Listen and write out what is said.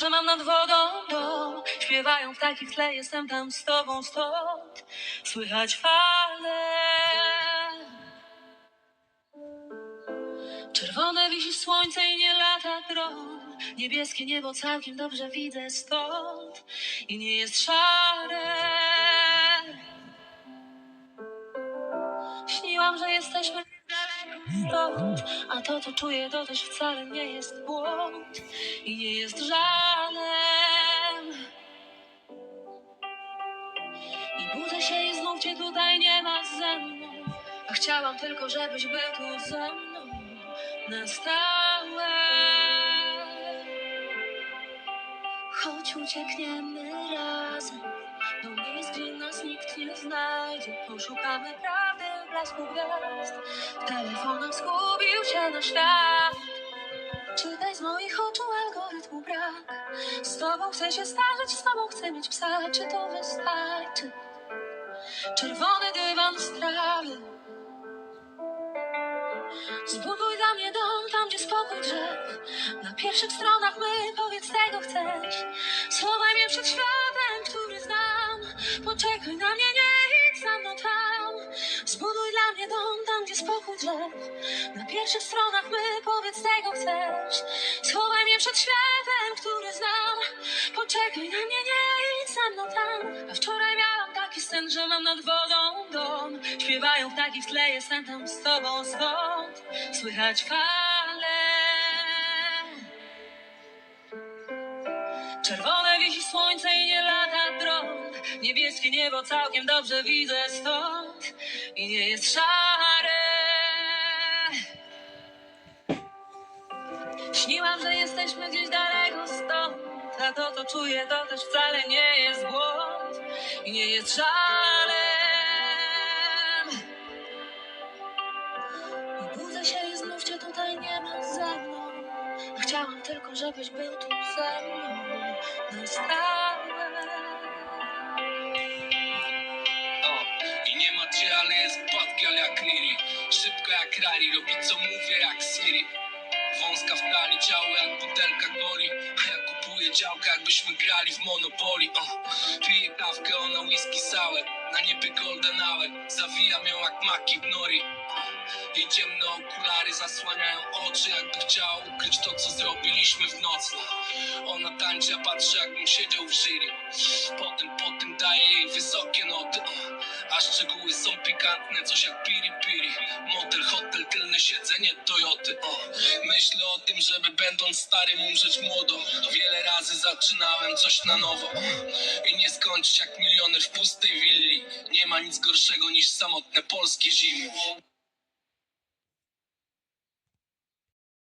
że mam nad wodą dom. Śpiewają ptaki w tle, jestem tam z tobą stąd. Słychać fale. Czerwone wisi słońce i nie lata dron. Niebieskie niebo całkiem dobrze widzę stąd. I nie jest szare. Śniłam, że jesteśmy stąd, a to, co czuję, to też wcale nie jest błąd i nie jest chciałam tylko, żebyś był tu ze mną na stałe. Choć uciekniemy razem do miejsc, gdzie nas nikt nie znajdzie, poszukamy prawdy w blasku gwiazd. W telefonach zgubił się nasz świat. Czytaj z moich oczu algorytmu brak. Z tobą chcę się starzeć, z tobą chcę mieć psa. Czy to wystarczy? Czerwony dywan z trawy. Zbuduj dla mnie dom tam, gdzie spokój drzew. Na pierwszych stronach my, powiedz tego chcesz. Schowaj mnie przed światem, który znam. Poczekaj na mnie, nie idź za mną tam. Zbuduj dla mnie dom tam, gdzie spokój drzew. Na pierwszych stronach my, powiedz tego chcesz. Schowaj mnie przed światem, który znam. Poczekaj na mnie, nie idź za mną tam. A wczoraj miałam taki sen, że mam nad wodą. Śpiewają ptaki w tle, jestem tam z tobą stąd. Słychać fale. Czerwone wisi słońce i nie lata dron. Niebieskie niebo całkiem dobrze widzę stąd. I nie jest szare. Śniłam, że jesteśmy gdzieś daleko stąd. A to, co czuję, to też wcale nie jest błąd. I nie jest żalem. Tylko, żebyś był tu ze mną. Na stałe. O, I nie ma ale jest Batgal jak Riri Szybko jak Rari, robi co mówię jak Siri. Wąska w tali, ciało jak butelka goli. A ja kupuję działka jakbyśmy grali w Monopoly o, Piję kawkę, ona whisky sour Na niebie golden hour Zawijam ją jak maki w nori jej ciemne okulary zasłaniają oczy Jakby chciała ukryć to, co zrobiliśmy w nocy Ona tańczy, a patrzę jakbym siedział w jury Potem, potem daję jej wysokie noty. A szczegóły są pikantne, coś jak piri piri Motel, hotel, tylne siedzenie Toyoty. Myślę o tym, żeby będąc starym umrzeć młodo Wiele razy zaczynałem coś na nowo. I nie skończyć jak milioner w pustej willi Nie ma nic gorszego niż samotne polskie zimy